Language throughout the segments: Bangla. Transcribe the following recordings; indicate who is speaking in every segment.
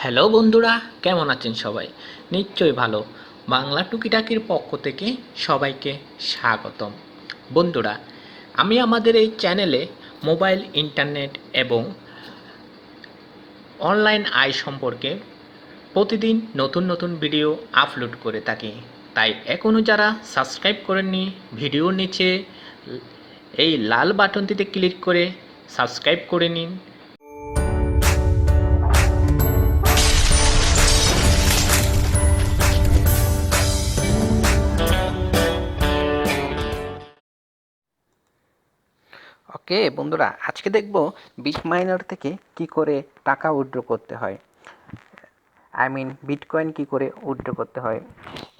Speaker 1: হ্যালো বন্ধুরা, কেমন আছেন সবাই? নিশ্চয়ই ভালো। বাংলা টুকিটাকির পক্ষ থেকে সবাইকে স্বাগতম। বন্ধুরা, আমি আমাদের এই চ্যানেলে মোবাইল, ইন্টারনেট এবং অনলাইন আয় সম্পর্কে প্রতিদিন নতুন নতুন ভিডিও আপলোড করে থাকি। তাই এখনও যারা সাবস্ক্রাইব করেননি, ভিডিওর নিচে এই লাল বাটনটিতে ক্লিক করে সাবস্ক্রাইব করে নিন।
Speaker 2: ওকে বন্ধুরা, আজকে দেখব বিট মাইনার থেকে কি করে টাকা উইথড্র করতে হয়। আই মিন বিটকয়েন কি করে উইথড্র করতে হয়।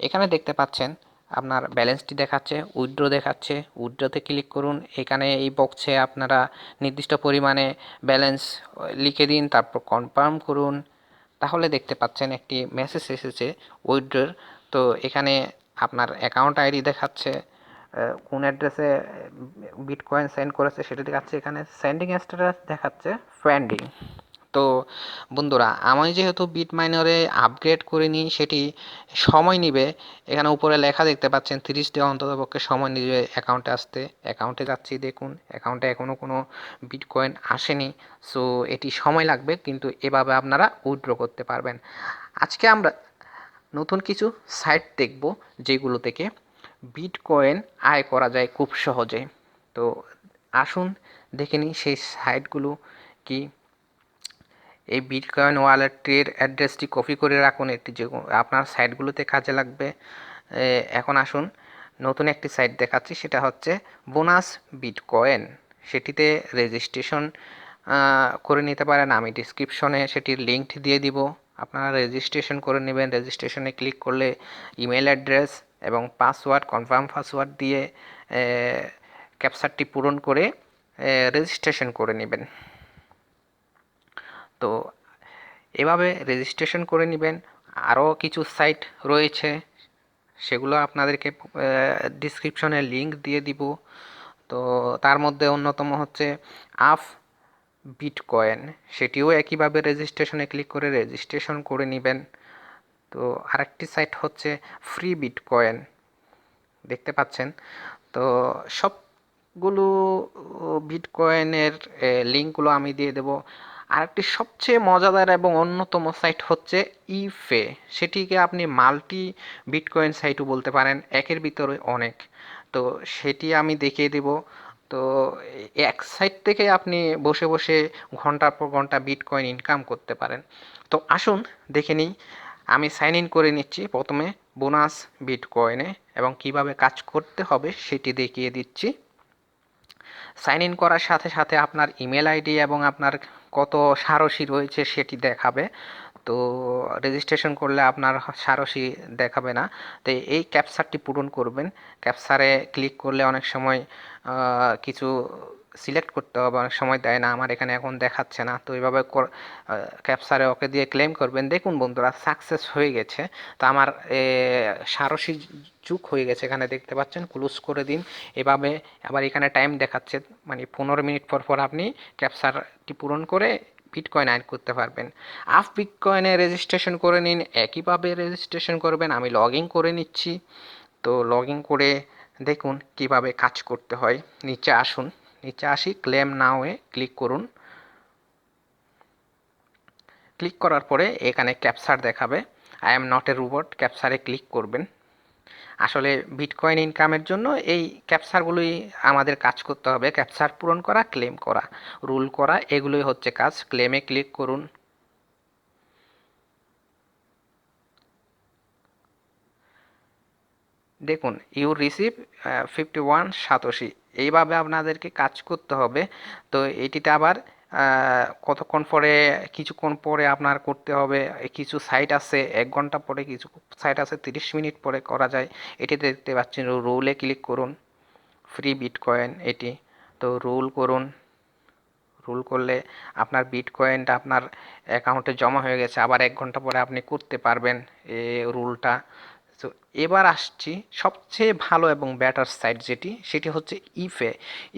Speaker 2: এখানে দেখতে পাচ্ছেন, আপনার ব্যালেন্সটি দেখাচ্ছে, উইথড্র দেখাচ্ছে। উইথড্রতে ক্লিক করুন। এখানে এই বক্সে আপনারা নির্দিষ্ট পরিমাণে ব্যালেন্স লিখে দিন, তারপর কনফার্ম করুন। তাহলে দেখতে পাচ্ছেন একটি মেসেজ এসেছে উইথড্রর। তো এখানে আপনার অ্যাকাউন্ট আইডি দেখাচ্ছে। কোন অ্যাড্রেসে বিটকয়েন সেন্ড করেছে সেটা দেখাচ্ছে এখানে। সেন্ডিং স্ট্যাটাস দেখাচ্ছে ফ্রেন্ডিং তো বন্ধুরা, আমি যেহেতু বিট মাইনরে আপগ্রেড করিনি, সেটি সময় নিবে। এখানে উপরে লেখা দেখতে পাচ্ছেন, তিরিশ দিন অন্তত পক্ষে সময় নিবে অ্যাকাউন্টে আসতে। অ্যাকাউন্টে যাচ্ছি, দেখুন অ্যাকাউন্টে এখনও কোনো বিটকয়েন আসেনি। সো এটি সময় লাগবে, কিন্তু এভাবে আপনারা উইথড্র করতে পারবেন। আজকে আমরা নতুন কিছু সাইট দেখব, যেগুলো থেকে বিটকয়েন আয় করা যায় খুব সহজে। তো আসুন দেখে নিই সেই সাইটগুলো কি। এই বিটকয়েন ওয়ালেটের অ্যাড্রেসটি কপি করে রাখুন একটি যে আপনার সাইটগুলোতে কাজে লাগবে। এখন আসুন, নতুন একটি সাইট দেখাচ্ছি, সেটা হচ্ছে বোনাস বিটকয়েন সেটিতে রেজিস্ট্রেশন করে নিতে পারেন। আমি ডিসক্রিপশনে সেটির লিঙ্ক দিয়ে দিব। আপনারা রেজিস্ট্রেশন করে নেবেন। রেজিস্ট্রেশনে ক্লিক করলে ইমেল অ্যাড্রেস এবং পাসওয়ার্ড কনফার্ম পাসওয়ার্ড দিয়ে ক্যাপচারটি পূরণ করে রেজিস্ট্রেশন করে নেবেন। তো, এভাবে রেজিস্ট্রেশন করে নেবেন। আরও কিছু সাইট রয়েছে, সেগুলো আপনাদেরকে ডিসক্রিপশনে লিংক দিয়ে দিব। তো, তার মধ্যে অন্যতম হচ্ছে আফ বিটকয়েন। সেটিও একইভাবে রেজিস্ট্রেশনে ক্লিক করে রেজিস্ট্রেশন করে নেবেন। তো আরেকটি সাইট হচ্ছে ফ্রি বিটকয়েন দেখতে পাচ্ছেন? তো সবগুলো বিটকয়েনের লিঙ্কগুলো আমি দিয়ে দেবো। আরেকটি সবচেয়ে মজাদার এবং অন্যতম সাইট হচ্ছে ইফে সেটিকে আপনি মাল্টি বিটকয়েন সাইটও বলতে পারেন, একের ভিতরে অনেক। তো সেটি আমি দেখিয়ে দেব। তো এক সাইট থেকে আপনি বসে বসে ঘণ্টার পর ঘণ্টা বিটকয়েন ইনকাম করতে পারেন। তো আসুন, দেখে নিই। আমি সাইন ইন করে নিচ্ছি প্রথমে বোনাস, বিটকয়েনে এবং কীভাবে কাজ করতে হবে সেটি দেখিয়ে দিচ্ছি। সাইন ইন করার সাথে সাথে আপনার ইমেল আইডি এবং আপনার কত সারসি রয়েছে সেটি দেখাবে। তো রেজিস্ট্রেশন করলে আপনার সারসি দেখাবে না। তো এই ক্যাপচারটি পূরণ করবেন। ক্যাপচারে ক্লিক করলে অনেক সময় কিছু সিলেক্ট করতে হবে, অনেক সময় দেয় না, আমার এখানে এখন দেখাচ্ছে না। তো এইভাবে ক্যাপচারে ওকে দিয়ে ক্লেম করবেন। দেখুন বন্ধুরা সাকসেস হয়ে গেছে। তো আমার সারসি যুগ হয়ে গেছে এখানে, দেখতে পাচ্ছেন? ক্লোজ করে দিন। এভাবে আবার এখানে টাইম দেখাচ্ছে। মানে পনেরো মিনিট পর পর আপনি ক্যাপচারটি পূরণ করে বিটকয়েন আইন করতে পারবেন। আফ বিটকয়েনে রেজিস্ট্রেশন করে নিন। একইভাবে রেজিস্ট্রেশন করবেন। আমি লগ ইন করে নিচ্ছি। তো লগ ইন করে দেখুন কীভাবে কাজ করতে হয়। নিচে আসুন। নিচে আসি ক্লেম নাওয়ে ক্লিক করুন। ক্লিক করার পরে এখানে ক্যাপচার দেখাবে। I am not a robot, ক্যাপচারে click করবেন। আসলে বিটকয়েন ইনকামের জন্য এই ক্যাপচারগুলোই আমাদের কাজ করতে হবে। ক্যাপচার পূরণ করা, ক্লেম করা, রুল করা, এগুলোই হচ্ছে কাজ। ক্লেমে ক্লিক করুন। দেখুন, you receive fifty one satoshi. এইভাবে আপনাদেরকে কাজ করতে হবে। তো এটিতে আবার কতক্ষণ পরে, কিছুক্ষণ পরে আপনার করতে হবে, কিছু সাইট আছে, এক ঘণ্টা পরে কিছু সাইট আছে, তিরিশ মিনিট পরে করা যায়। এটি দেখতে পাচ্ছেন রোলে ক্লিক করুন ফ্রি বিটকয়েন এটি। তো রোল করুন রুল করলে আপনার বিটকয়েনটা আপনার অ্যাকাউন্টে জমা হয়ে গেছে, আবার এক ঘণ্টা পরে আপনি করতে পারবেন এই রুলটা তো এবার আসছি সবচেয়ে ভালো এবং ব্যাটার সাইট যেটি, সেটি হচ্ছে ইফে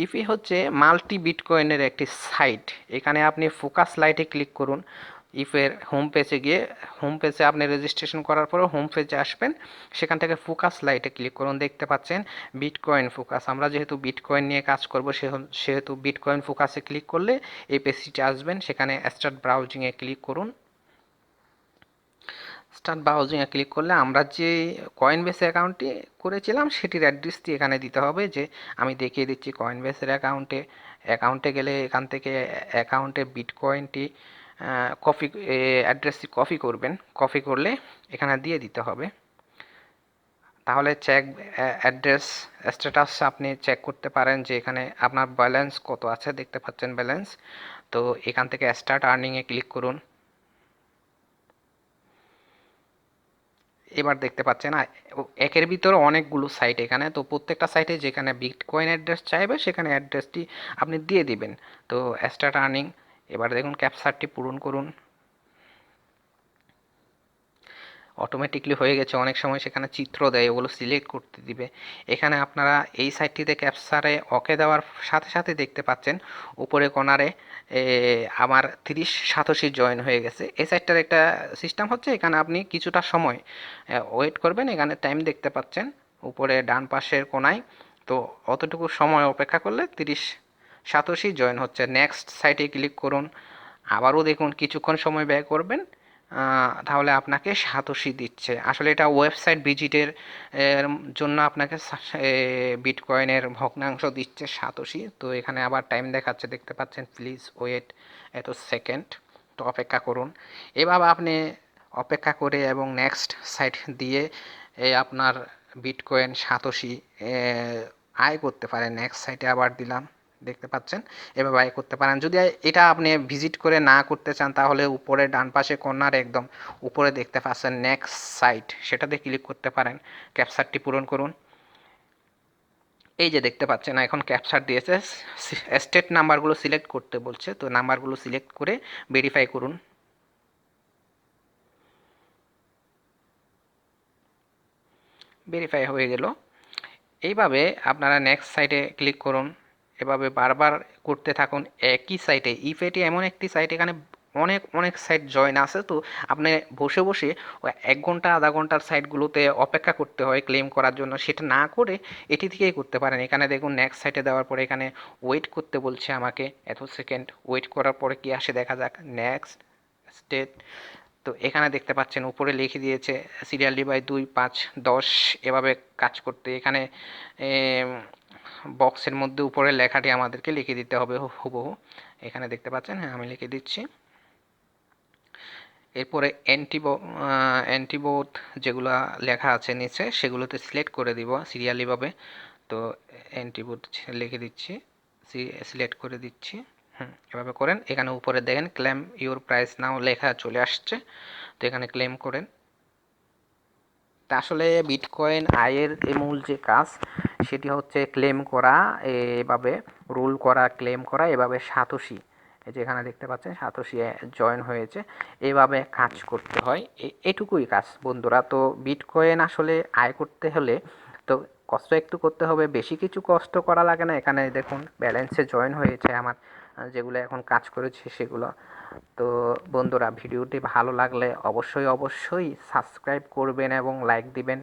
Speaker 2: ইফে হচ্ছে মাল্টি বিটকয়েনের একটি সাইট এখানে আপনি ফোকাস লাইটে ক্লিক করুন। ইফের হোম পেজে গিয়ে হোম পেজে আপনি রেজিস্ট্রেশন করার পরে হোম পেজে আসবেন। সেখান থেকে ফোকাস লাইটে ক্লিক করুন। দেখতে পাচ্ছেন বিটকয়েন ফোকাস আমরা যেহেতু বিটকয়েন নিয়ে কাজ করব সেহেতু বিটকয়েন ফোকাসে ক্লিক করলে এই পেজটি আসবেন। সেখানে স্টার্ট ব্রাউজিংয়ে ক্লিক করুন। স্টার্ট ব্রাউজিংয়ে ক্লিক করলে আমরা যে কয়েন বেস অ্যাকাউন্টটি করেছিলাম, সেটির অ্যাড্রেসটি এখানে দিতে হবে যে আমি দেখিয়ে দিচ্ছি কয়েন বেসের অ্যাকাউন্টে অ্যাকাউন্টে গেলে এখান থেকে অ্যাকাউন্টে বিটকয়েনটি কপি অ্যাড্রেসটি কপি করবেন। কপি করলে এখানে দিয়ে দিতে হবে। তাহলে চেক অ্যাড্রেস স্ট্যাটাস আপনি চেক করতে পারেন যে এখানে আপনার ব্যালেন্স কত আছে, দেখতে পাচ্ছেন ব্যালেন্স তো এখান থেকে স্টার্ট আর্নিংয়ে ক্লিক করুন। এবার দেখতে পাচ্ছেন না। একের ভিতরে অনেকগুলো সাইট এখানে। তো প্রত্যেকটা সাইটে যেখানে বিটকয়েন অ্যাড্রেস চাইবে, সেখানে অ্যাড্রেসটি আপনি দিয়ে দিবেন। তো স্টার্ট আর্নিং এবার দেখুন ক্যাপসারটি পূরণ করুন। অটোমেটিকলি হয়ে গেছে। অনেক সময় সেখানে চিত্র দেয়, ওগুলো সিলেক্ট করতে দিবে। এখানে আপনারা এই সাইটটিতে ক্যাপচারে ওকে দেওয়ার সাথে সাথে দেখতে পাচ্ছেন, উপরে কোনারে আমার তিরিশ সাতাশি জয়েন হয়ে গেছে। এই সাইটটার একটা সিস্টেম হচ্ছে, এখানে আপনি কিছুটা সময় ওয়েট করবেন, এখানে টাইম দেখতে পাচ্ছেন, উপরে ডান পাশের কোনায়। তো অতটুকু সময় অপেক্ষা করলে তিরিশ সাতাশি জয়েন হচ্ছে। নেক্সট সাইটে ক্লিক করুন, আবারও দেখুন, কিছুক্ষণ সময় ব্যয় করবেন তাহলে আপনাকে সাতোশি দিচ্ছে। আসলে এটা ওয়েবসাইট ভিজিটের জন্য আপনাকে বিটকয়েনের ভগ্নাংশ দিচ্ছে সাতোশি। তো এখানে আবার টাইম দেখাচ্ছে, দেখতে পাচ্ছেন, প্লিজ ওয়েট এত সেকেন্ড। তো অপেক্ষা করুন। এভাবে আপনি অপেক্ষা করে এবং নেক্সট সাইট দিয়ে আপনার বিটকয়েন সাতোশি আয় করতে পারেন। নেক্সট সাইটে আবার দিলাম। দেখতে পাচ্ছেন। এভাবে আয় করতে পারেন। যদি এটা আপনি ভিজিট করে না করতে চান, তাহলে উপরে ডান পাশে কর্নার একদম উপরে দেখতে পাচ্ছেন নেক্সট সাইট সেটাতে ক্লিক করতে পারেন। ক্যাপচারটি পূরণ করুন। এই যে দেখতে পাচ্ছেন, এখন ক্যাপচার দিয়েছে। স্টেট নাম্বারগুলো সিলেক্ট করতে বলছে, তো নাম্বারগুলো সিলেক্ট করে ভেরিফাই করুন। ভেরিফাই হয়ে গেল। এইভাবে আপনারা নেক্সট সাইটে ক্লিক করুন। এভাবে বারবার করতে থাকুন। একই সাইটে ইফেটি এমন একটি সাইট এখানে অনেক অনেক সাইট জয়েন আছে তো আপনি বসে বসে এক ঘণ্টা, আধা ঘণ্টার সাইটগুলোতে অপেক্ষা করতে হয় ক্লেম করার জন্য। সেটা না করে এটি থেকেই করতে পারেন। এখানে দেখুন নেক্সট সাইটে দেওয়ার পরে এখানে ওয়েট করতে বলছে আমাকে। এত সেকেন্ড ওয়েট করার পরে কি আসে দেখা যাক। নেক্সট স্টেট তো এখানে দেখতে পাচ্ছেন উপরে লিখে দিয়েছে সিরিয়াল ডিভাই দুই, পাঁচ, দশ, এভাবে কাজ করতে। এখানে বক্সের মধ্যে উপরে লেখাটি আমাদেরকে লিখে দিতে হবে হুবহু। এখানে দেখতে পাচ্ছেন হ্যাঁ আমি লিখে দিচ্ছি। এরপরে অ্যান্টিবো অ্যান্টিবোট যেগুলো লেখা আছে নিচে, সেগুলোতে সিলেক্ট করে দিব সিরিয়ালিভাবে। তো অ্যান্টিবোট লিখে দিচ্ছি সিলেক্ট করে দিচ্ছি। হুম, এভাবে করেন। এখানে উপরে দেখেন, ক্লেম ইউর প্রাইস নাও লেখা চলে আসছে। তো এখানে ক্লেম করেন। তা আসলে বিটকয়েন আয়ের এই মূল যে কাজ সেটি হচ্ছে ক্লেম করা, এভাবে রুল করা ক্লেম করা, এভাবে সাতোশি, এই যে এখানে দেখতে পাচ্ছেন সাতোশি জয়েন হয়েছে। এভাবে কাজ করতে হয় এটুকুই কাজ বন্ধুরা। তো বিটকয়েন আসলে আয় করতে হলে তো কষ্ট একটু করতে হবে, বেশি কিছু কষ্ট করা লাগে না। এখানে দেখুন ব্যালেন্সে জয়েন হয়েছে আমার, যেগুলো এখন কাজ করেছে সেগুলো। তো বন্ধুরা, ভিডিওটি ভালো লাগলে অবশ্যই অবশ্যই সাবস্ক্রাইব করবেন এবং লাইক দিবেন।